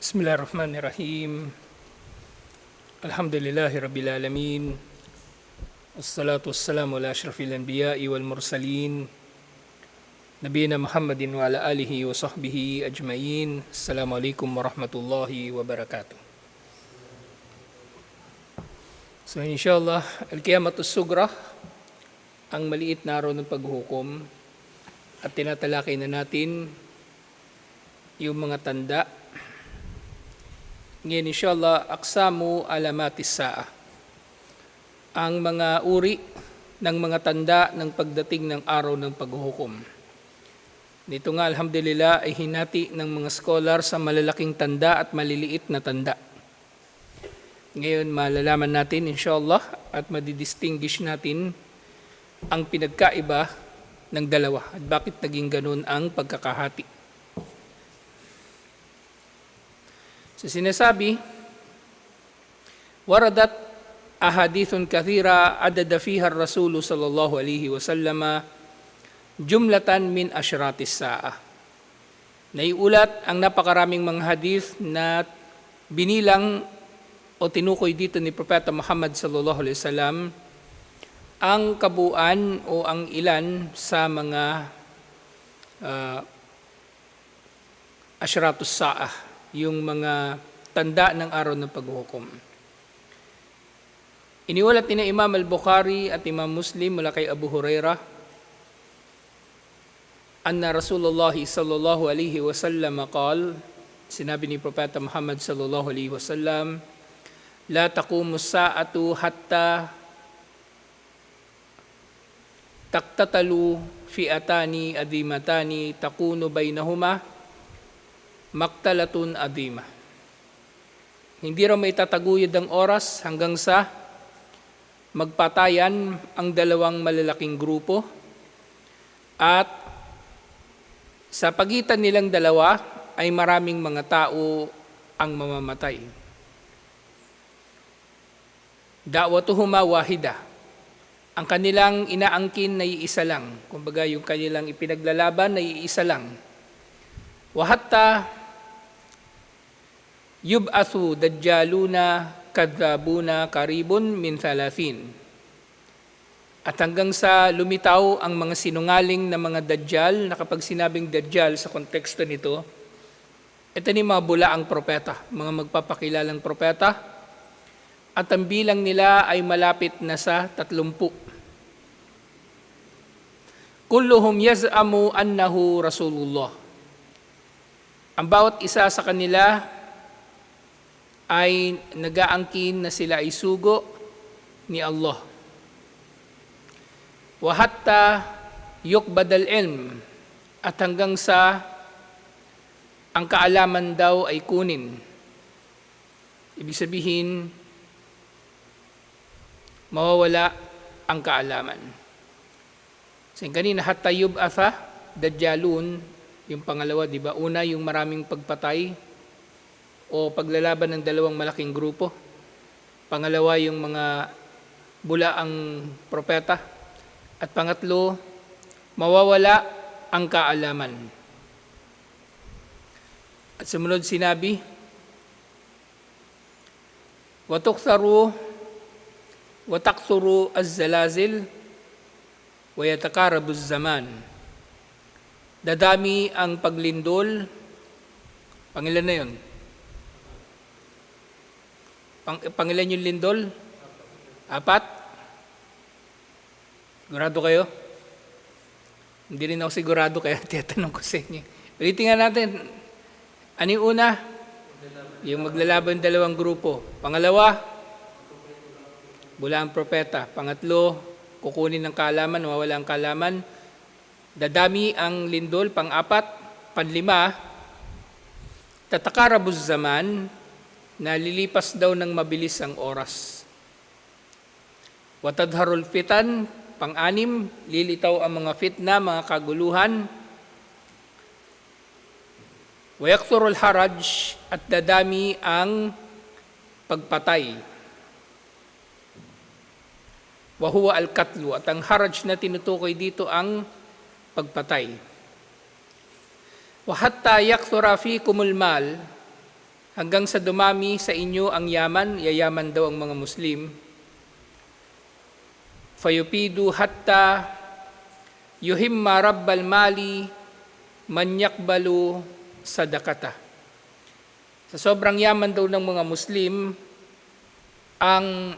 Bismillahirrahmanirrahim. Alhamdulillahi Rabbil Alamin. Assalatu wassalamu ala ashrafil anbiya'i wal mursalin. Nabina Muhammadin wa ala alihi wa sahbihi ajma'in. Assalamu alaikum wa rahmatullahi. So inshallah, Al-Qiyamat Sugra, ang maliit na araw ng paghukom at tinatalakay na natin yung mga tanda ngayon, inshallah, aksamu alamatis saa. Ang mga uri ng mga tanda ng pagdating ng araw ng paghuhukom. Dito nga, alhamdulillah, ay hinati ng mga scholar sa malalaking tanda at maliliit na tanda. Ngayon, malalaman natin, inshallah, at madidistinguish natin ang pinagkaiba ng dalawa at bakit naging ganun ang pagkakahati. So sinasabi, waradat ahadithun kathira adada fiha ar-rasul sallallahu alaihi wasallam jumlatan min ashratis sa'a. Naiulat ang napakaraming mga hadith na binilang o tinukoy dito ni Propeta Muhammad sallallahu alaihi wasallam ang kabuuan o ang ilan sa mga uh, ashratus sa'ah yung mga tanda ng araw ng paghukom. Iniwalat ni Imam al-Bukhari at Imam Muslim mula kay Abu Huraira anna Rasulullah sallallahu alaihi wasallam qal sinabi ni Propeta Muhammad sallallahu alaihi wasallam la taqumu sa'atu hatta taktatalu fi'atani adimatani takunu bainahuma maktalatun adima. Hindi raw may tataguyod ang oras hanggang sa magpatayan ang dalawang malalaking grupo at sa pagitan nilang dalawa ay maraming mga tao ang mamamatay. Da'watuhuma wahida. Ang kanilang inaangkin na iisa lang. Kumbaga yung kanilang ipinaglalaban na iisa lang. Wahatta yub'athu dajjaluna kadzabuna karibun min thalathin. At hanggang sa lumitaw ang mga sinungaling na mga dajjal, na kapag sinabing dajjal sa konteksto nito, ito ni mga bulaang propeta, mga magpapakilalang propeta, at ang bilang nila ay malapit na sa tatlumpu. Kulluhum yaz'amu annahu Rasulullah. Ang bawat isa sa kanila ay nagaangkin na sila ay sugo ni Allah. Wahatta yukbadal ilm at hanggang sa ang kaalaman daw ay kunin. Ibig sabihin, mawawala ang kaalaman. So kanina, hatta yub'atha, dajjalun, yung pangalawa, di ba? Una, yung maraming pagpatay, o paglalaban ng dalawang malaking grupo. Pangalawa, yung mga bulaang propeta. At pangatlo, mawawala ang kaalaman. At sumunod sinabi, Watuksaru wataksuru az-zalazil wa yatakarabu zaman Dadami ang paglindol. Pangilan na yun? Pang, pangilan yung lindol? Apat? Sigurado kayo? Hindi rin ako sigurado kaya tiyatanong ko sa inyo. Ulitin nga natin. Ano yung una? Yung maglalaban dalawang grupo. Pangalawa, bula ang propeta. Pangatlo, kukunin ng kalaman, mawala ang kalaman. Dadami ang lindol, pang-apat. Panlima, tatakarabuz zaman, na lilipas daw ng mabilis ang oras. Watadharul fitan, pang-anim, lilitaw ang mga fitna, mga kaguluhan. Wayakturul haraj, at dadami ang pagpatay. Wahuwa al-katlu, at ang haraj na tinutukoy dito ang pagpatay. Wa hatta yakthura fikumul mal hanggang sa dumami sa inyo ang yaman, yayaman daw ang mga Muslim, fayupidu hatta yuhimma rabbal mali man yakbalu sadakata. Sa sobrang yaman daw ng mga Muslim, ang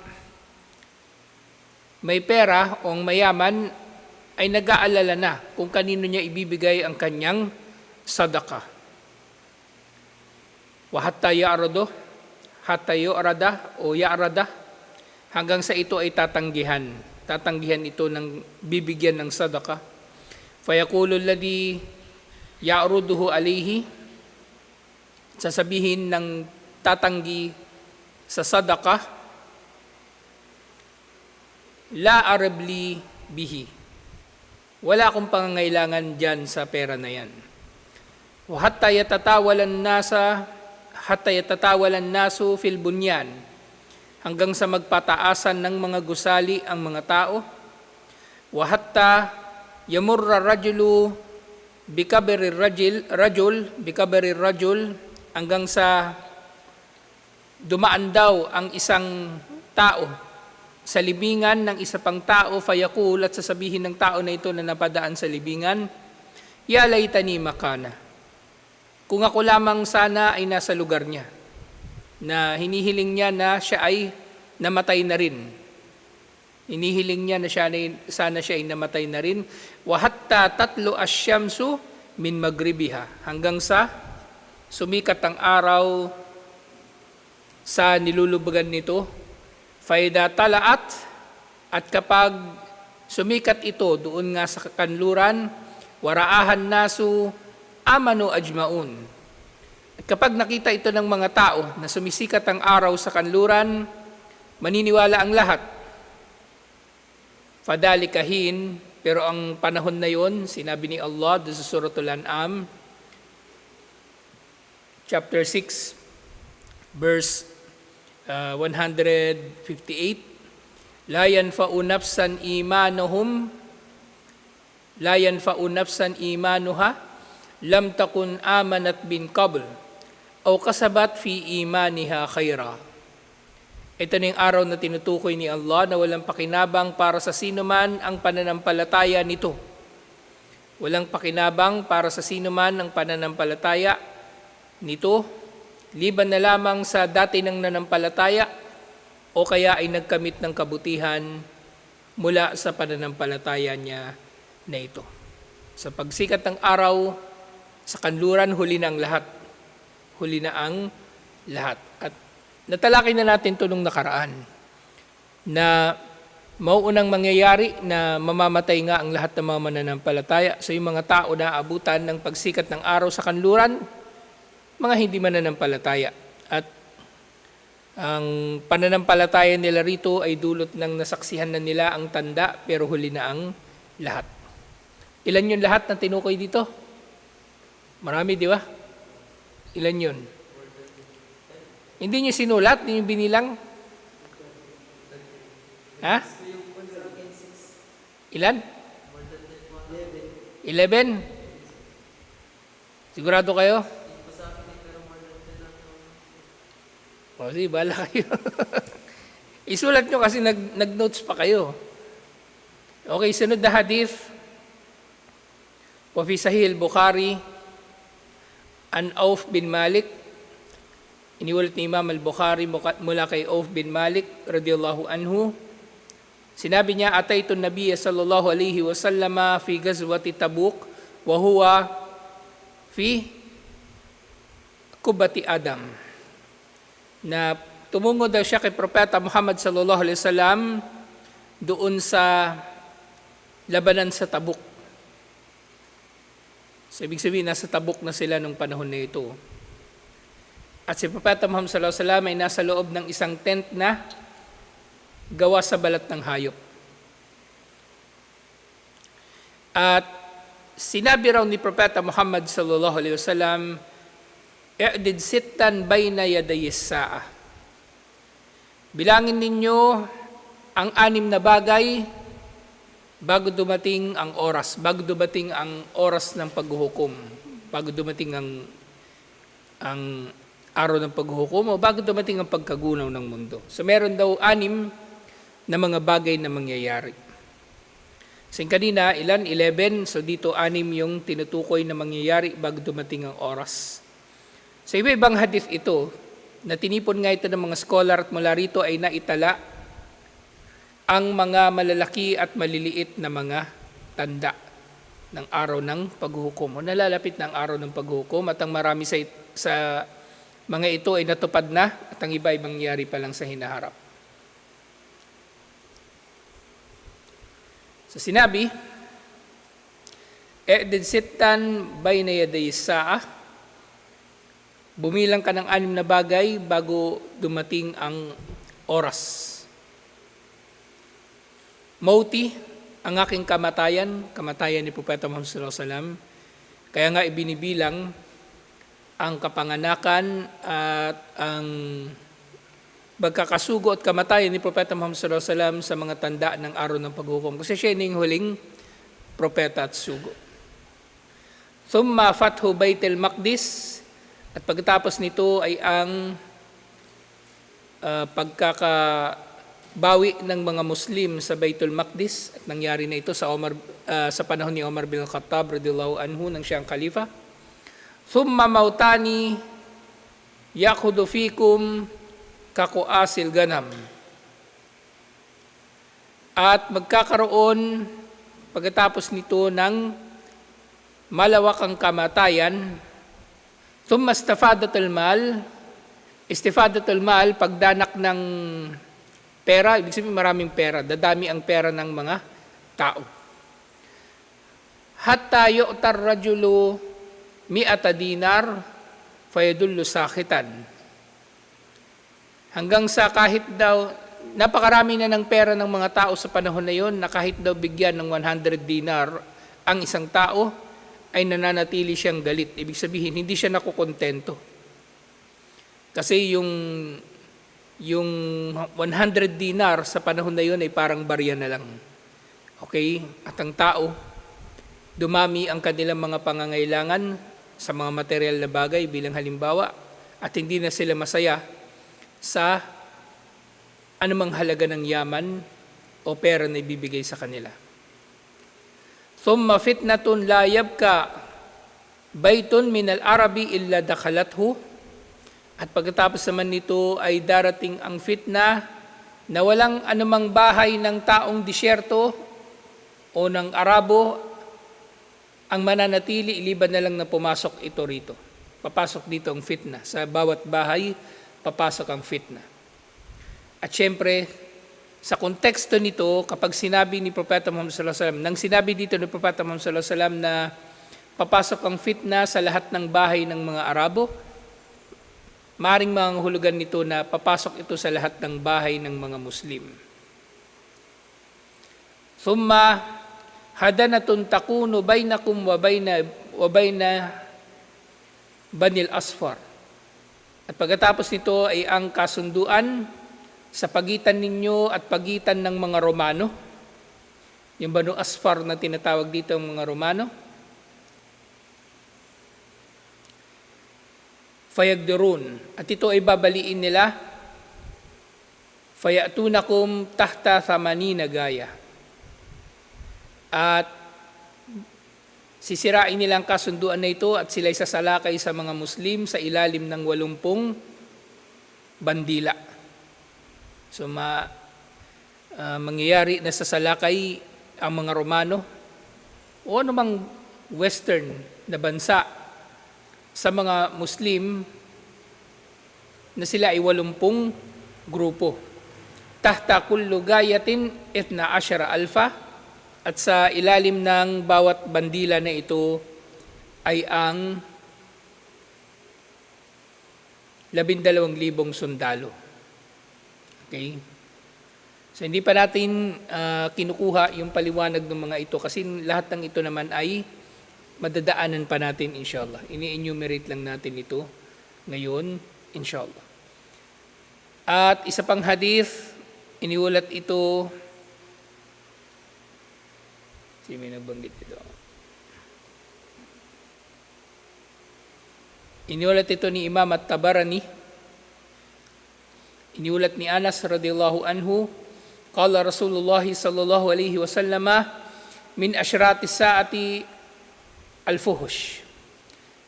may pera o ang mayaman ay nag-aalala na kung kanino niya ibibigay ang kanyang sadaka. Wa hatta ya'rado, hatta yu'rada o ya'rada, hanggang sa ito ay tatanggihan. Tatanggihan ito ng bibigyan ng sadaka. Fayaqulu alladhi ya'ruduhu alayhi, sasabihin ng tatanggi sa sadaka, la arabli bihi. Wala akong pangangailangan dyan sa pera na yan. Wa hatta yatatawalan nasa hatta yatatawalan nasu fil bunyan hanggang sa magpataasan ng mga gusali ang mga tao. Wa hatta yamurra rajulu bikabiri rajul rajul bikabiri rajul hanggang sa dumaan daw ang isang tao sa libingan ng isa pang tao, fayakul at sasabihin ng tao na ito na napadaan sa libingan, Ya laytani makana. Kung ako lamang sana ay nasa lugar niya, na hinihiling niya na siya ay namatay na rin. Hinihiling niya na siya ay, sana siya ay namatay na rin. Wahatta tatlo asyamsu min magribiha. Hanggang sa sumikat ang araw sa nilulubagan nito, Faida talaat at kapag sumikat ito doon nga sa kanluran, waraahan nasu amanu ajmaun. Kapag nakita ito ng mga tao na sumisikat ang araw sa kanluran, maniniwala ang lahat. Fadalikahin, pero ang panahon na yon, sinabi ni Allah doon sa Suratul An'am, chapter 6, verse uh, 158 la yanfa'u nafsan imanuhum la yanfa'u nafsan imanuha lam takun amanat bin qabl o kasabat fi imaniha khaira ito na yung araw na tinutukoy ni Allah na walang pakinabang para sa sino man ang pananampalataya nito. Walang pakinabang para sa sino man ang pananampalataya nito liban na lamang sa dati ng nanampalataya o kaya ay nagkamit ng kabutihan mula sa pananampalataya niya na ito. Sa pagsikat ng araw, sa kanluran, huli na lahat. Huli na ang lahat. At natalakay na natin ito nung nakaraan na mauunang mangyayari na mamamatay nga ang lahat ng mga mananampalataya. So yung mga tao na abutan ng pagsikat ng araw sa kanluran, mga hindi mananampalataya. At ang pananampalataya nila rito ay dulot ng nasaksihan na nila ang tanda pero huli na ang lahat. Ilan yung lahat na tinukoy dito? Marami, di ba? Ilan yun? Hindi nyo sinulat, hindi nyo binilang? Ha? Ilan? Eleven? Sigurado kayo? O, di, bala kayo. Isulat nyo kasi nag, nag-notes pa kayo. Okay, sunod na hadith. Wafi Sahih Bukhari, an Auf bin Malik, iniwalat ni Imam al-Bukhari mula kay Auf bin Malik, radiyallahu anhu, Sinabi niya, Ataytu Nabiya sallallahu alaihi wasallam fi gazwati Tabuk, wa huwa fi kubati Adam na tumungo daw siya kay Propeta Muhammad sallallahu alaihi wasallam doon sa labanan sa Tabuk. So, ibig sabihin, nasa Tabuk na sila nung panahon na ito. At si Propeta Muhammad sallallahu alaihi wasallam ay nasa loob ng isang tent na gawa sa balat ng hayop. At sinabi raw ni Propeta Muhammad sallallahu alaihi wasallam, i'did sittan bayna yaday saa. Bilangin ninyo ang anim na bagay bago dumating ang oras, bago dumating ang oras ng paghuhukom, bago dumating ang ang araw ng paghuhukom o bago dumating ang pagkagunaw ng mundo. So meron daw anim na mga bagay na mangyayari. Kasi kanina, ilan? 11. So dito, anim yung tinutukoy na mangyayari bago dumating ang oras. Sa iba-ibang hadith ito, na tinipon nga ito ng mga scholar at mula rito ay naitala ang mga malalaki at maliliit na mga tanda ng araw ng paghuhukom. O nalalapit na ang araw ng paghuhukom at ang marami sa, sa mga ito ay natupad na at ang iba ay mangyari pa lang sa hinaharap. So sinabi, E'did sittan bayna yaday sa'a, bumilang ka ng anim na bagay bago dumating ang oras. Mauti, ang aking kamatayan, kamatayan ni Propeta Muhammad sallallahu alaihi wasallam. Kaya nga ibinibilang ang kapanganakan at ang pagkakasugo at kamatayan ni Propeta Muhammad sallallahu alaihi wasallam sa mga tanda ng araw ng paghukom. Kasi siya yung huling propeta at sugo. Thumma fathu Baitul Maqdis at pagkatapos nito ay ang uh, pagkakabawi ng mga Muslim sa Baitul Maqdis at nangyari na ito sa Omar uh, sa panahon ni Omar bin Khattab radhiyallahu anhu nang siyang khalifa. Thumma mautani yakhudu fikum kakuasil ganam. At magkakaroon pagkatapos nito ng malawakang kamatayan, thumma istafadatul mal, istifadatul mal, pagdanak ng pera, ibig sabihin maraming pera, dadami ang pera ng mga tao. Hatta yu'tar rajulu mi'ata dinar, fayadullu sakitan. Hanggang sa kahit daw, napakarami na ng pera ng mga tao sa panahon na yon na kahit daw bigyan ng 100 dinar ang isang tao, ay nananatili siyang galit. Ibig sabihin, hindi siya nakukontento. Kasi yung, yung 100 dinar sa panahon na yun ay parang barya na lang. Okay? At ang tao, dumami ang kanilang mga pangangailangan sa mga material na bagay bilang halimbawa at hindi na sila masaya sa anumang halaga ng yaman o pera na ibibigay sa kanila. Thumma fitnatun la yabka baytun min al-arabi illa dakhalathu. At pagkatapos naman nito ay darating ang fitna na walang anumang bahay ng taong disyerto o ng Arabo ang mananatili, iliban na lang na pumasok ito rito. Papasok dito ang fitna. Sa bawat bahay, papasok ang fitna. At syempre, sa konteksto nito, kapag sinabi ni Propeta Muhammad sallallahu alaihi wasallam, nang sinabi dito ni Propeta Muhammad sallallahu alaihi wasallam na papasok ang fitna sa lahat ng bahay ng mga Arabo, maring mga hulugan nito na papasok ito sa lahat ng bahay ng mga Muslim. Thumma hadanatun takunu bainakum wa baina wa baina Banil Asfar. At pagkatapos nito ay ang kasunduan sa pagitan ninyo at pagitan ng mga Romano. Yung Banu Asfar na tinatawag dito ang mga Romano. Fayagdirun. At ito ay babaliin nila. Fayatunakum tahta thamanina gaya. At sisirain nila ang kasunduan na ito at sila'y sasalakay sa mga Muslim sa ilalim ng walumpung bandila. So ma, uh, mangyayari na sa salakay ang mga Romano o anumang western na bansa sa mga Muslim na sila ay walumpung grupo. Tahta kullu gayatin itna asyara alfa at sa ilalim ng bawat bandila na ito ay ang labindalawang libong sundalo. Okay? So hindi pa natin uh, kinukuha yung paliwanag ng mga ito kasi lahat ng ito naman ay madadaanan pa natin inshallah. Ini-enumerate lang natin ito ngayon inshallah. At isa pang hadith, iniulat ito si may nagbanggit ito. Iniulat ito ni Imam at-Tabarani. Iniulat ni Anas radhiyallahu anhu, qala Rasulullah sallallahu alaihi wasallam min asyrati saati al-fuhush.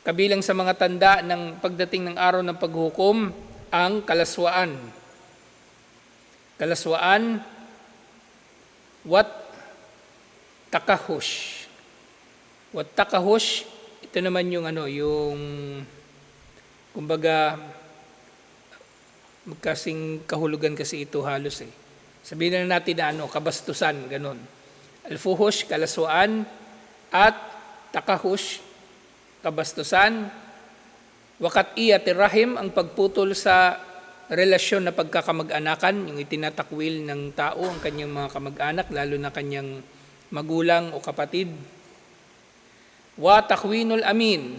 Kabilang sa mga tanda ng pagdating ng araw ng paghukom ang kalaswaan. Kalaswaan what takahush. What takahush, ito naman yung ano, yung kumbaga magkasing kahulugan kasi ito halos eh. Sabihin na natin na ano, kabastusan, ganun. Alfuhush, kalaswaan, at takahush, kabastusan, wakat iyat rahim, ang pagputol sa relasyon na pagkakamag-anakan, yung itinatakwil ng tao, ang kanyang mga kamag-anak, lalo na kanyang magulang o kapatid. Wa takwinul amin,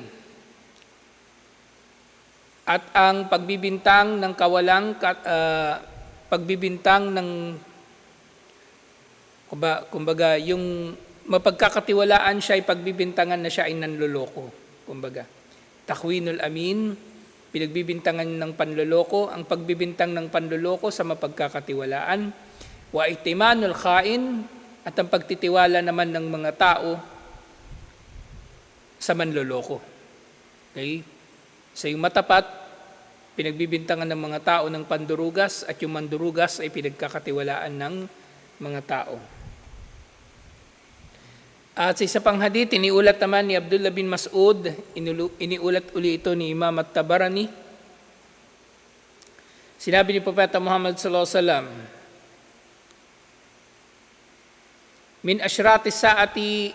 at ang pagbibintang ng kawalang ah, pagbibintang ng kumbaga yung mapagkakatiwalaan siya ay pagbibintangan na siya ay nanloloko. Kumbaga takwinul amin pinagbibintangan ng panloloko. Ang pagbibintang ng panloloko sa mapagkakatiwalaan wa itimanul khain at ang pagtitiwala naman ng mga tao sa manloloko. Okay? Sa yung matapat, pinagbibintangan ng mga tao ng pandurugas at yung mandurugas ay pinagkakatiwalaan ng mga tao. At sa isa pang hadith, iniulat naman ni Abdullah bin Mas'ud, iniulat uli ito ni Imam at-Tabarani. Sinabi ni Propeta Muhammad sallallahu alaihi wasallam, Min asyrati saati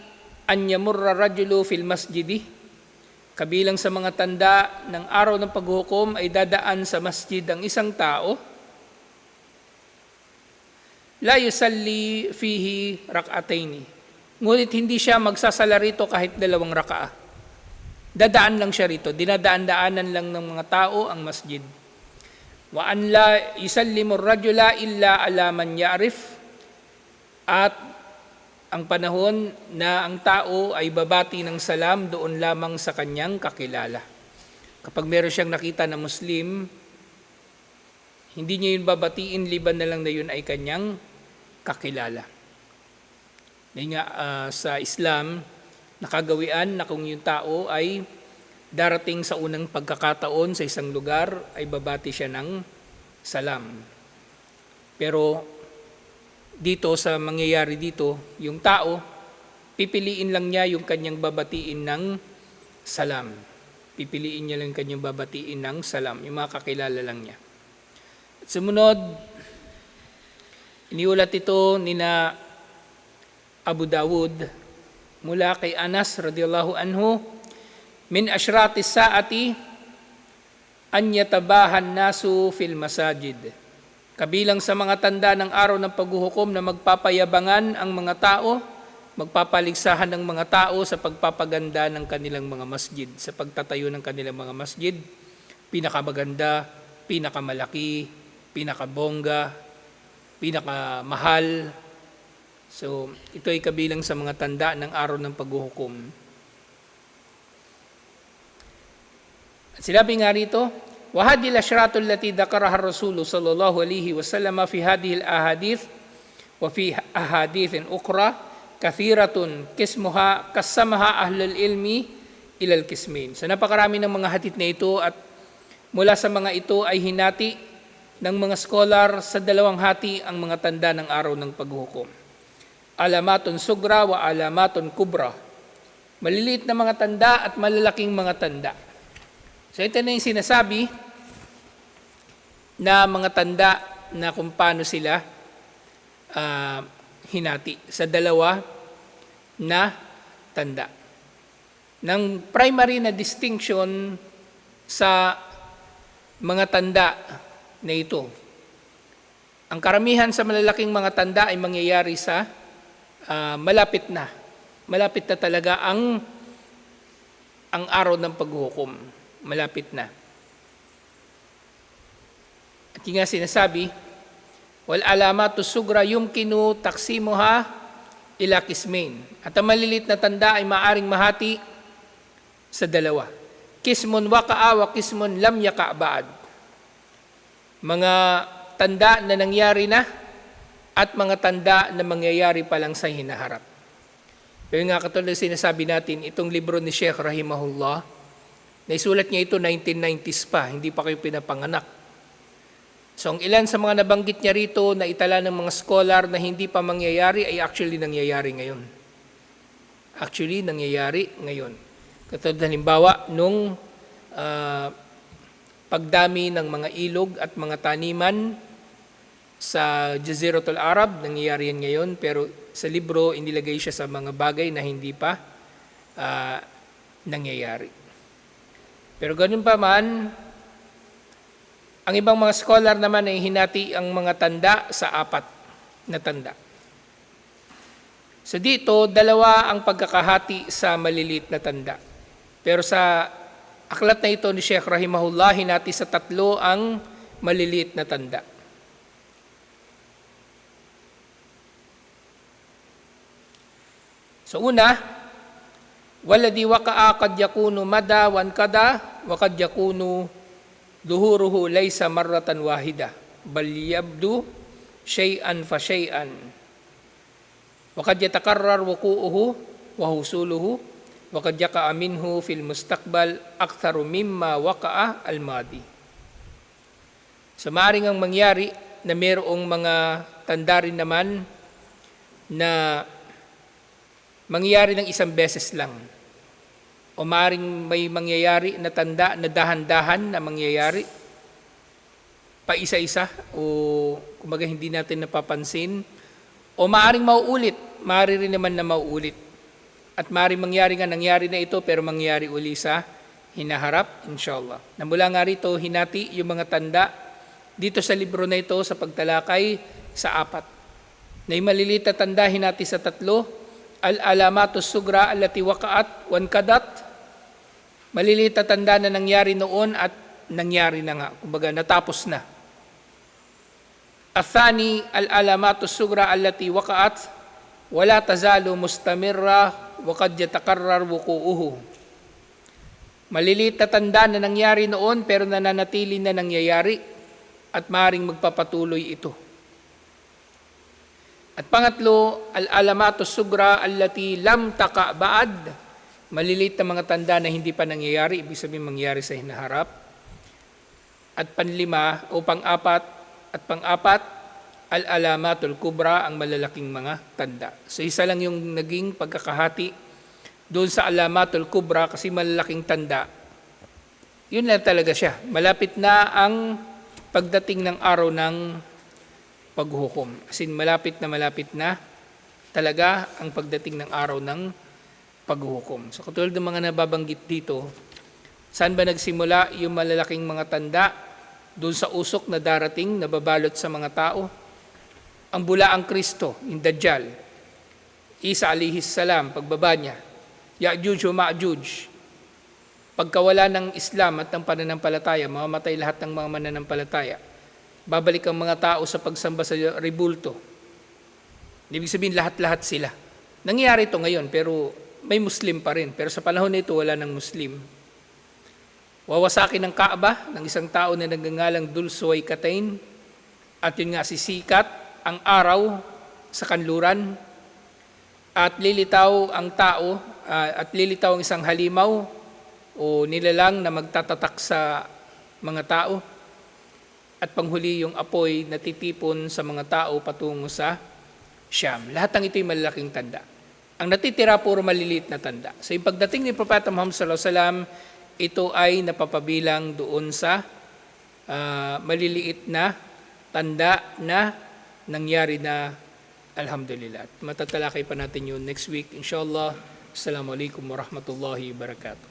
an yamurra rajulu fil masjidi Kabilang sa mga tanda ng araw ng paghukom ay dadaan sa masjid ang isang tao. La yusalli fihi rak'ataini. Ngunit hindi siya magsasala rito kahit dalawang raka'a. Dadaan lang siya rito. Dinadaan-daanan lang ng mga tao ang masjid. Wa an la yusallimu rajula illa ala man ya'rif. At ang panahon na ang tao ay babati ng salam doon lamang sa kanyang kakilala. Kapag meron siyang nakita na Muslim, hindi niya yun babatiin, liban na lang na yun ay kanyang kakilala. Dahil nga uh, sa Islam, nakagawian na kung yung tao ay darating sa unang pagkakataon sa isang lugar, ay babati siya ng salam. Pero dito sa mangyayari dito, yung tao, pipiliin lang niya yung kanyang babatiin ng salam. Pipiliin niya lang kanyang babatiin ng salam, yung mga kakilala lang niya. At sumunod, iniulat ito ni na Abu Dawud mula kay Anas radhiyallahu anhu min ashrati saati an yatabahan nasu fil masajid Kabilang sa mga tanda ng araw ng paghuhukom na magpapayabangan ang mga tao, magpapaligsahan ng mga tao sa pagpapaganda ng kanilang mga masjid, sa pagtatayo ng kanilang mga masjid, pinakamaganda, pinakamalaki, pinakabongga, pinakamahal. So, ito ay kabilang sa mga tanda ng araw ng paghuhukom. Sinabi nga rito, وهذه الأشراط التي ذكرها الرسول صلى الله عليه وسلم في هذه الأحاديث وفي أحاديث أخرى كثيرة كسمها قسمها أهل العلم إلى القسمين. So napakarami ng mga hadith na ito at mula sa mga ito ay hinati ng mga scholar sa dalawang hati ang mga tanda ng araw ng paghukom. Alamatun sugra wa alamatun kubra. Maliliit na mga tanda at malalaking mga tanda. So ito na yung sinasabi na mga tanda na kung paano sila uh, hinati sa dalawa na tanda. Ng primary na distinction sa mga tanda na ito. Ang karamihan sa malalaking mga tanda ay mangyayari sa uh, malapit na. Malapit na talaga ang ang araw ng paghukom malapit na. At yung nga sinasabi, wal alamatu sugra yumkinu taksimuha ila kismain. At ang malilit na tanda ay maaring mahati sa dalawa. Kismun waka'a wa kismun lam yaka ba'd. Mga tanda na nangyari na at mga tanda na mangyayari pa lang sa hinaharap. Pero nga katulad sinasabi natin, itong libro ni Sheikh Rahimahullah, naisulat niya ito 1990s pa, hindi pa kayo pinapanganak. So ang ilan sa mga nabanggit niya rito na itala ng mga scholar na hindi pa mangyayari ay actually nangyayari ngayon. Actually nangyayari ngayon. Katulad halimbawa nung ah, pagdami ng mga ilog at mga taniman sa Jaziratul Arab, nangyayari yan ngayon, pero sa libro, inilagay siya sa mga bagay na hindi pa ah, nangyayari. Pero ganun pa man, ang ibang mga scholar naman ay hinati ang mga tanda sa apat na tanda. So dito, dalawa ang pagkakahati sa maliliit na tanda. Pero sa aklat na ito ni Sheikh Rahimahullah, hinati sa tatlo ang maliliit na tanda. So una, waladi waqa'a qad yakunu mada wan kada wa qad yakunu duhuruhu laysa marratan wahida. Bal yabdu shay'an fa shay'an. Wa qad yatakarrar wuqu'uhu wa husuluhu wa qad yaqa'a minhu fil mustaqbal aktharu mimma waqa'a al madi So maaaring ang mangyari na mayroong mga tanda rin naman na mangyayari ng isang beses lang. O maaaring may mangyayari na tanda na dahan-dahan na mangyayari pa isa-isa o kumbaga hindi natin napapansin o maaaring mauulit, maaari rin naman na mauulit. At maaaring mangyari nga nangyari na ito pero mangyari uli sa hinaharap, inshallah. Na mula nga rito, hinati yung mga tanda dito sa libro na ito sa pagtalakay sa apat. Na yung maliliit na tanda hinati sa tatlo, al-alamatus sugra allati waqa'at wan kadat. Maliliit na tanda na nangyari noon at nangyari na nga. Kumbaga, natapos na. Athani al-alamatus sugra allati waqa'at wala tazalu mustamirra wa qad yatakarrar wuqu'uhu. Maliliit na tanda na nangyari noon pero nananatili na nangyayari at maring magpapatuloy ito. At pangatlo, al-alamato sugra allati lam taka baad. Maliliit na mga tanda na hindi pa nangyayari, ibig sabihin mangyayari sa hinaharap. At panlima o pang-apat at pang-apat, al-alamatul kubra ang malalaking mga tanda. So isa lang yung naging pagkakahati doon sa alamatul kubra kasi malalaking tanda. Yun lang talaga siya. Malapit na ang pagdating ng araw ng paghukom. As in, malapit na malapit na talaga ang pagdating ng araw ng paghukom. So katulad ng mga nababanggit dito, saan ba nagsimula yung malalaking mga tanda doon sa usok na darating na babalot sa mga tao? Ang bulaang Kristo, yung Dajjal, Isa alihis salam, pagbaba niya, Ya'juj o Ma'juj, pagkawala ng Islam at ng pananampalataya, mamamatay lahat ng mga mananampalataya babalik ang mga tao sa pagsamba sa rebulto. Ibig sabihin lahat-lahat sila. Nangyayari ito ngayon pero may Muslim pa rin. Pero sa panahon nito wala ng Muslim. Wawasakin ng Kaaba ng isang tao na nagngangalang Dulsoy Katain at yun nga sisikat ang araw sa kanluran at lilitaw ang tao uh, at lilitaw ang isang halimaw o nilalang na magtatatak sa mga tao at panghuli yung apoy na titipon sa mga tao patungo sa Siyam. Lahat ng ito'y malalaking tanda. Ang natitira puro maliliit na tanda. So yung pagdating ni Propeta Muhammad sallallahu alaihi wasallam, ito ay napapabilang doon sa uh, maliliit na tanda na nangyari na alhamdulillah. At matatalakay pa natin yun next week inshallah. Assalamualaikum warahmatullahi wabarakatuh.